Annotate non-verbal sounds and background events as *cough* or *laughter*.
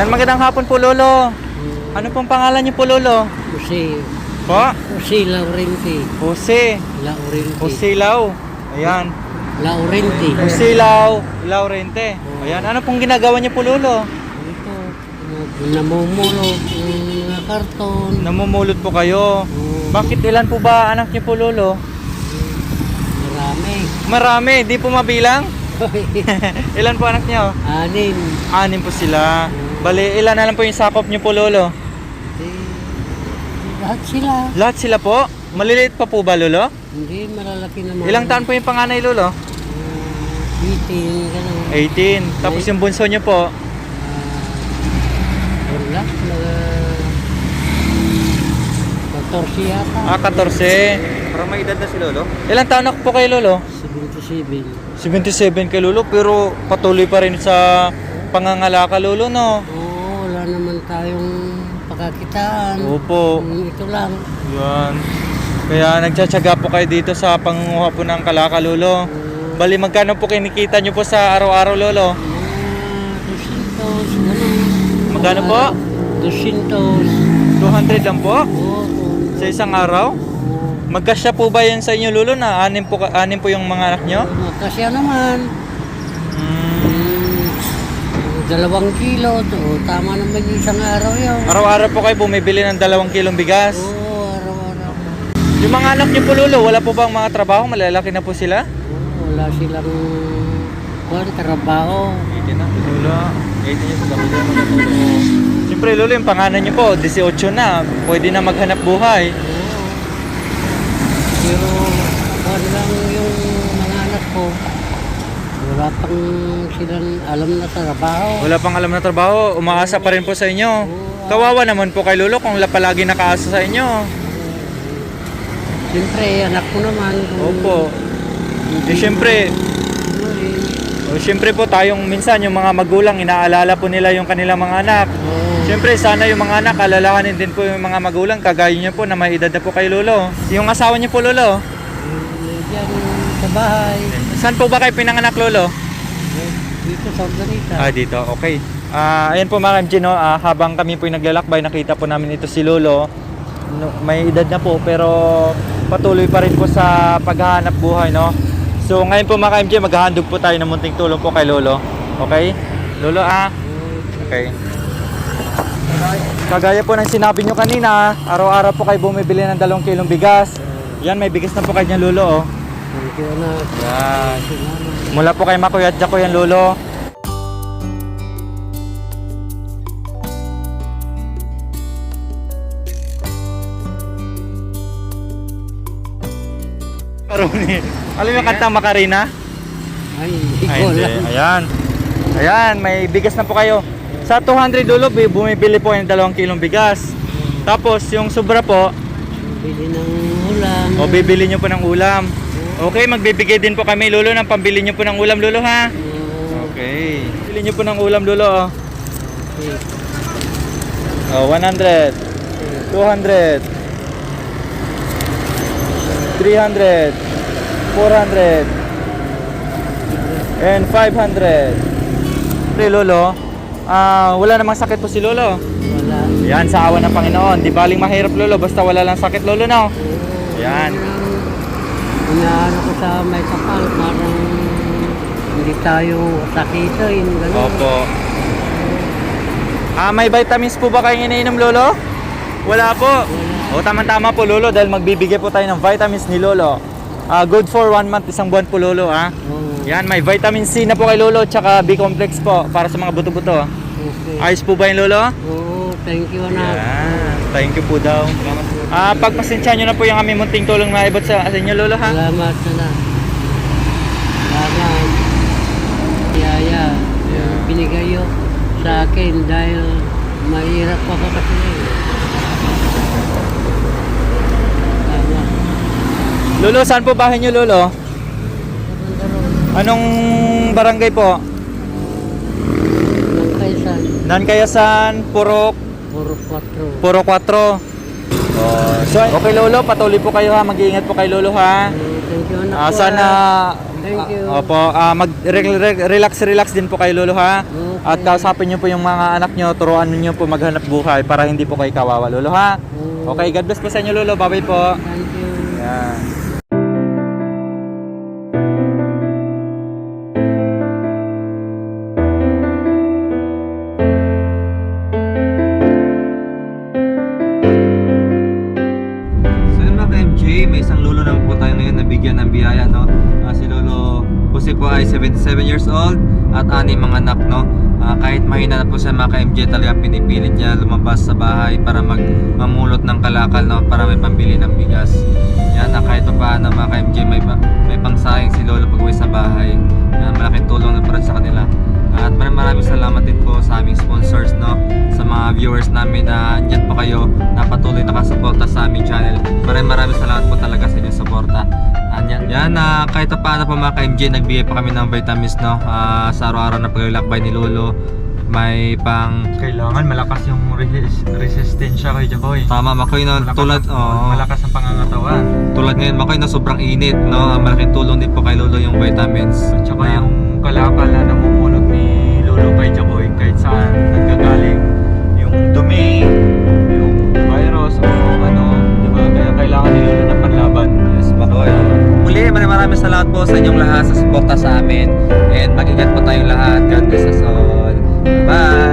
Yan, magandang hapon po, Lolo. Ano pong pangalan niyo po, Lolo? Jose, Po? Jose Laurenti. Jose. Laurenti. Jose Lau. Ayan. Laurenti. Jose Lau. Laurente. Ayan, ano pong ginagawa niyo po, Lolo? Ito, uh, namumulo ng karton. Namumulot po kayo. Oh, Bakit ilan po ba anak niyo po, Lolo? marami. Marami, di po mabilang. *laughs* *laughs* ilan po anak niyo? Anin. Anim po sila. Bali, ilan na lang po yung sakop niyo po, Lolo? Eh, lahat sila. Lahat sila po? Maliliit pa po ba, Lolo? Hindi, malalaki naman. Ilang taon po yung panganay, Lolo? Uh, 18, gano'n. 18. Tapos yung bunso niyo po? Uh, wala. Mga 14 yata. Ah, 14. Parang may edad na si Lolo. Ilang taon na po kayo, Lolo? 77. 77 kay Lolo, pero patuloy pa rin sa pangangalaka, Lolo, no? Oo, wala naman tayong pagkakitaan. Opo. Mm, Ito lang. Yan. Kaya nagtsatsaga po kayo dito sa pangunguha po ng kalaka, Lolo. Bali, magkano po kinikita nyo po sa araw-araw, Lolo? 200, gano'n. Magkano po? 200. 200 lang po? Oo. Sa isang araw? Magkasya po ba yan sa inyo, Lolo, na anim po, anim po yung mga anak nyo? Kasi naman, mm, dalawang kilo, to, tama naman yung isang araw yun. Araw-araw po kayo bumibili ng dalawang kilong bigas. Oo, araw-araw. Yung mga anak niyo po, Lolo, wala po bang mga trabaho? Malalaki na po sila? Oo, wala silang kuwan, trabaho. 18 na, Lolo. 18 niyo sa niyo magkatulong. Siyempre, Lolo, yung panganan niyo po, 18 na. Pwede na maghanap buhay. Oo. Pero, kuwan lang yung mga anak ko. Wala pang silang alam na trabaho. Wala pang alam na trabaho, umaasa pa rin po sa inyo. Kawawa naman po kay Lolo kung la palagi nakaasa sa inyo. Siyempre, anak ko naman. kung Opo. Eh, siyempre, eh. o, siyempre po tayong minsan yung mga magulang inaalala po nila yung kanilang mga anak. Oo. Siyempre, sana yung mga anak, alalahanin din po yung mga magulang, kagaya niyo po na may edad na po kay Lolo. Yung asawa niyo po, Lolo, Diyan sa bahay. Saan po ba kayo pinanganak, Lolo? Dito sa Organita. Ah, dito, okay. Ah, ayan po mga MG, no, ah, habang kami po naglalakbay, nakita po namin ito si Lolo. No, may edad na po, pero patuloy pa rin po sa paghahanap buhay, no? So, ngayon po mga MG, maghahandog po tayo ng munting tulong po kay Lolo. Okay? Lolo, ah. Okay. Kagaya po ng sinabi nyo kanina, araw-araw po kayo bumibili ng dalawang kilong bigas. Yan, may bigas na po kayo niyan, Lolo, oh. Thank you na. Yan. Mula po kay Makuya at Jaco yan, Lolo. Karuni. Alam mo yung kantang Macarena? Ay, Ay, hindi. Ayan. Ayan, may bigas na po kayo. Sa 200 dulo, bi- bumibili po ng 2 kilong bigas. Tapos, yung sobra po, Bili ng ulam. o bibili nyo po ng ulam. Okay, magbibigay din po kami, Lolo, ng pambili nyo po ng ulam, Lolo, ha? Okay. Bili nyo po ng ulam, Lolo, oh. Okay. Oh, 100, 200, 300, 400, and 500. Pre, Lolo, ah, wala namang sakit po si Lolo. Wala. Yan, sa awa ng Panginoon. Di baling mahirap, Lolo, basta wala lang sakit, Lolo, no? Yan. Inaano ko sa may kapal, parang hindi tayo sakitin. Ganun. Opo. Ah, may vitamins po ba kayong iniinom, Lolo? Wala po. O, tama-tama po, Lolo, dahil magbibigay po tayo ng vitamins ni Lolo. Ah, good for one month, isang buwan po, Lolo, ah. Oo. Yan, may vitamin C na po kay Lolo, tsaka B-complex po, para sa mga buto-buto. Okay. Ayos po ba yung Lolo? Oo, thank you anak. Yan, thank you po daw. Ah, pagpasensya nyo na po yung aming munting tulong na ibot sa, sa inyo, Lolo, ha? Salamat anak. Salamat. Yaya, yung binigay yo sa akin dahil mahirap pa pa kasi. Salamat. Lolo, saan po bahay nyo, Lolo? Anong barangay po? Ang kaisan, Nankayasan, Purok, puro 4. Puro 4. Oh, so, okay Lolo, patuloy po kayo ha. Mag-iingat po kay Lolo ha. Thank you anak Ah, sana ah. Thank you. Opo, ah, mag re- re- relax relax din po kayo lolo ha. Okay. At kausapin niyo po yung mga anak niyo, turuan niyo po maghanap buhay para hindi po kayo kawawa lolo ha. Okay, God bless po sa inyo lolo. Bye-bye po. Thank you. Po ay 77 years old at ani mga anak, no? Ah, kahit mahina na po siya mga ka-MJ, talagang pinipilit niya lumabas sa bahay para mag mamulot ng kalakal, no? Para may pambili ng bigas. Yan, na kahit pa paano mga ka-MJ, may, pa- may pangsahing si Lolo pag uwi sa bahay. Yan, malaking tulong na para sa kanila. At maraming maraming salamat din po sa aming sponsors, no? Sa mga viewers namin na andyan po kayo na patuloy nakasuporta sa aming channel. Maraming maraming salamat po talaga sa inyong suporta. Andyan. Yan, na kahit pa paano po mga ka-MJ, nagbigay pa kami ng vitamins, no? Ah, sa araw-araw na paglalakbay ni Lolo. May pang... Kailangan malakas yung resistensya kay Jacoy. Tama, Makoy, no? Tulad, oh, malakas ang pangangatawan. Tulad ngayon, Makoy, no? Sobrang init, no? Malaking tulong din po kay Lolo yung vitamins. At saka yung kalakal na namumulot ni Lolo kay Jacoy kahit saan nagkagaling yung dumi, yung virus o ano, maraming salamat po sa inyong lahat sa suporta sa amin. And mag-ingat po tayong lahat. God bless us all. Bye!